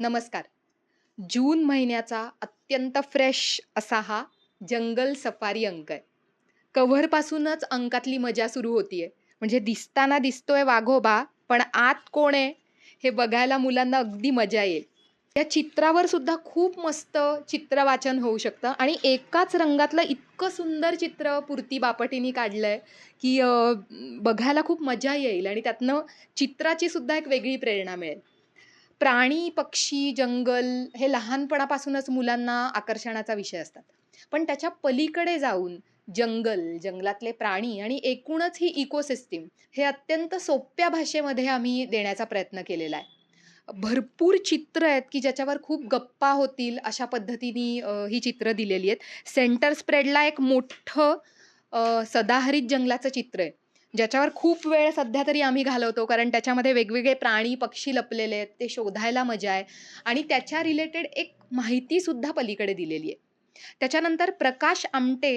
नमस्कार. जून महिन्याचा अत्यंत फ्रेश असा हा जंगल सफारी अंक आहे. कव्हरपासूनच अंकातली मजा सुरू होतीये. म्हणजे दिसताना दिसतोय वाघोबा, पण आत कोण आहे हे बघायला मुलांना अगदी मजा येईल. या चित्रावर सुद्धा खूप मस्त चित्रवाचन होऊ शकतं आणि एकाच रंगातलं इतकं सुंदर चित्र बापटीने काढलं आहे की बघायला खूप मजा येईल आणि त्यातनं चित्राची सुद्धा एक वेगळी प्रेरणा मिळेल. प्राणी, पक्षी, जंगल हे लहानपणापासूनच मुलांना आकर्षणाचा विषय असतात. पण त्याच्या पलीकडे जाऊन जंगल, जंगलातले प्राणी आणि एकूणच ही इकोसिस्टीम हे अत्यंत सोप्या भाषेमध्ये आम्ही देण्याचा प्रयत्न केलेला आहे. भरपूर चित्र आहेत, की ज्याच्यावर खूप गप्पा होतील अशा पद्धतीने ही चित्र दिलेली आहेत. सेंटर स्प्रेडला एक मोठं सदाहरित जंगलाचं चित्र आहे. ज्याच्यावर खूप वेळ सध्या तरी आम्ही घालवतो. कारण त्याच्यामध्ये वेगवेगळे प्राणी, पक्षी लपलेले आहेत. ते शोधायला मजा आहे आणि त्याच्या रिलेटेड एक माहितीसुद्धा पलीकडे दिलेली आहे. त्याच्यानंतर प्रकाश आमटे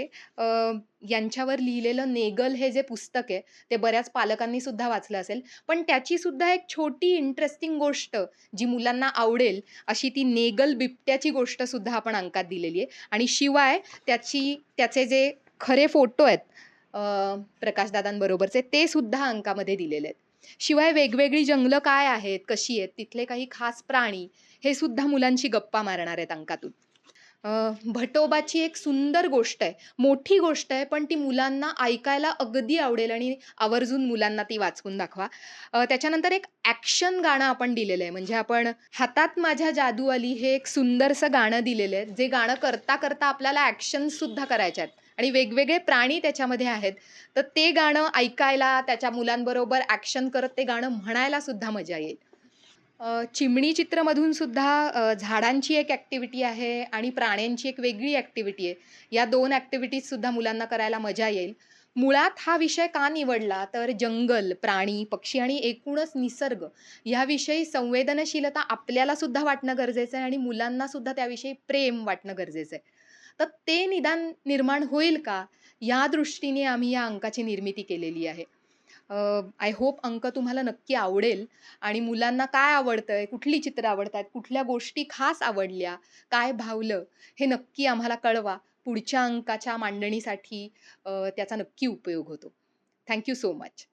यांच्यावर लिहिलेलं नेगल हे जे पुस्तक आहे, ते बऱ्याच पालकांनी सुद्धा वाचलं असेल. पण त्याची सुद्धा एक छोटी इंटरेस्टिंग गोष्ट जी मुलांना आवडेल, अशी ती नेगल बिबट्याची गोष्ट सुद्धा आपण अंकात दिलेली आहे आणि शिवाय त्याची त्याचे जे खरे फोटो आहेत प्रकाशदादांबरोबरचे, ते सुद्धा अंकामध्ये दिलेले आहेत. शिवाय वेगवेगळी जंगलं काय आहेत, कशी आहेत, तिथले काही खास प्राणी, हे सुद्धा मुलांशी गप्पा मारणार आहेत अंकातून. भटोबाची एक सुंदर गोष्ट आहे. मोठी गोष्ट आहे, पण ती मुलांना ऐकायला अगदी आवडेल आणि आवर्जून मुलांना ती वाचून दाखवा. त्याच्यानंतर एक ॲक्शन गाणं आपण दिलेलं आहे. म्हणजे आपण हातात माझ्या जादू आली हे एक सुंदरसं गाणं दिलेलं आहे. जे गाणं करता-करता आपल्याला ॲक्शन्ससुद्धा करायच्या आहेत आणि वेगवेगळे प्राणी त्याच्यामध्ये आहेत. तर ते गाणं ऐकायला, त्याच्या मुलांबरोबर ॲक्शन करत ते गाणं म्हणायला सुद्धा मजा येईल. चिमणी चित्रमधून सुद्धा झाडांची एक ॲक्टिव्हिटी आहे आणि प्राण्यांची एक वेगळी ॲक्टिव्हिटी आहे. या दोन ॲक्टिव्हिटीज सुद्धा मुलांना करायला मजा येईल. मुळात हा विषय का निवडला, तर जंगल, प्राणी, पक्षी आणि एकूणच निसर्ग ह्याविषयी संवेदनशीलता आपल्याला सुद्धा वाटणं गरजेचं आहे आणि मुलांना सुद्धा त्याविषयी प्रेम वाटणं गरजेचं आहे. तर ते निदान निर्माण होईल का, या दृष्टीने आम्ही या अंकाची निर्मिती केलेली आहे. आय होप अंक तुम्हाला नक्की आवडेल आणि मुलांना काय आवडतं आहे कुठली चित्रं आवडतात कुठल्या गोष्टी खास आवडल्या, काय भावलं, हे नक्की आम्हाला कळवा. पुढच्या अंकाच्या मांडणीसाठी त्याचा नक्की उपयोग होतो. Thank you so much.